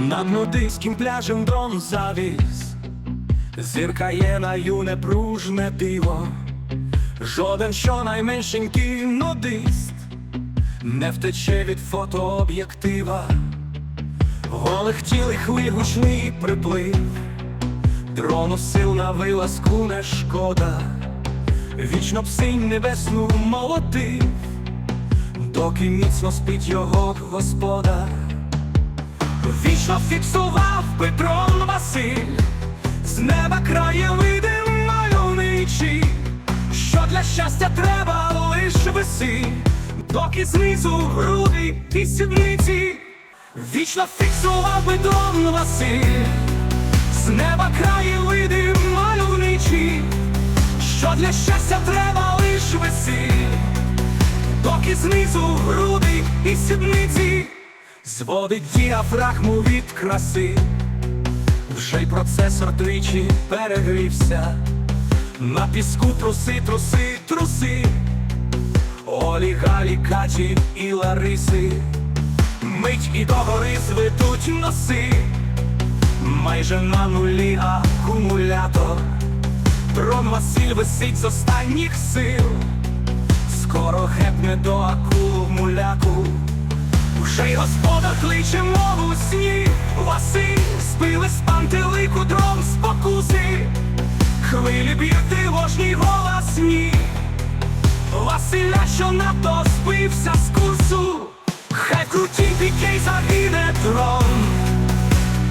Над нудиським пляжем дрон завіс, зіркає на юне пружне диво, жоден щонайменшенький нудист не втече від фотооб'єктива, голих тілих гучний приплив, дрону сил на вилазку не шкода, вічно псинь небесну молотив, доки міцно спить його господар. Вічно фіксував Петрон Василь, з неба краєвиди мальовничі, що для щастя треба лиш веси, доки знизу груди і сідниці, вічно фіксував Петрон Василь, з неба краєвиди мальовничі, що для щастя треба лиш веси, доки знизу груди і сідниці. Зводить діафрагму від краси, вже й процесор тричі перегрівся, на піску труси, труси, труси, Олі, Галі, Каті і Лариси, мить і догори зведуть носи, майже на нулі акумулятор, Дрон Василь висить з останніх сил, Вже й господар кличе мову сні Василь, спили з пантелику дрон спокуси Хвилі б'ють тривожні голосні. Василя, що надто збився з курсу. Хай в круті пікей загине дрон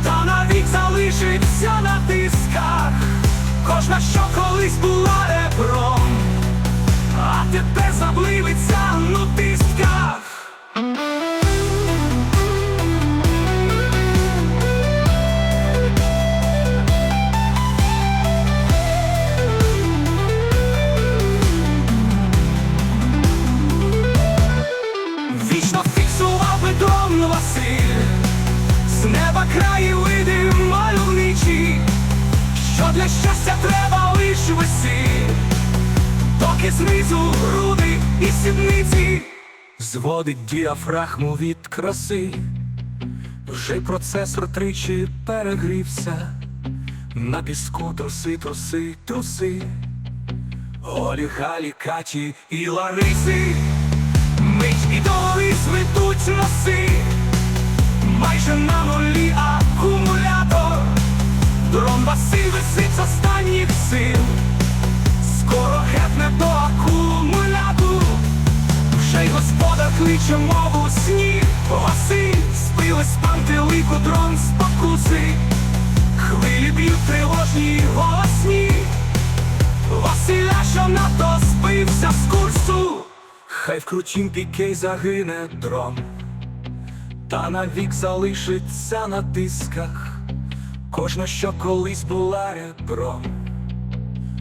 Та навік залишиться на тисках. Кожна, що колись була неба краї види мальовничі Що для щастя треба лиш веси Доки знизу груди і сідниці Зводить діафрагму від краси. Вже процесор тричі перегрівся На піску труси, труси, труси. Олі, Галі, Каті і Лариси. Мить і дори зведуть носи, майже на нулі акумулятор, кличе мову сні, Василь спили з пантелику дрон спокуси, хвилі б'ють тривожні голосні. Василя, що надто збився з курсу, хай в крутім пікей загине дрон, та навік залишиться на тисках, кожна, що колись була ребром,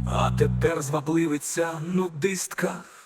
а тепер звабливиться нудистках.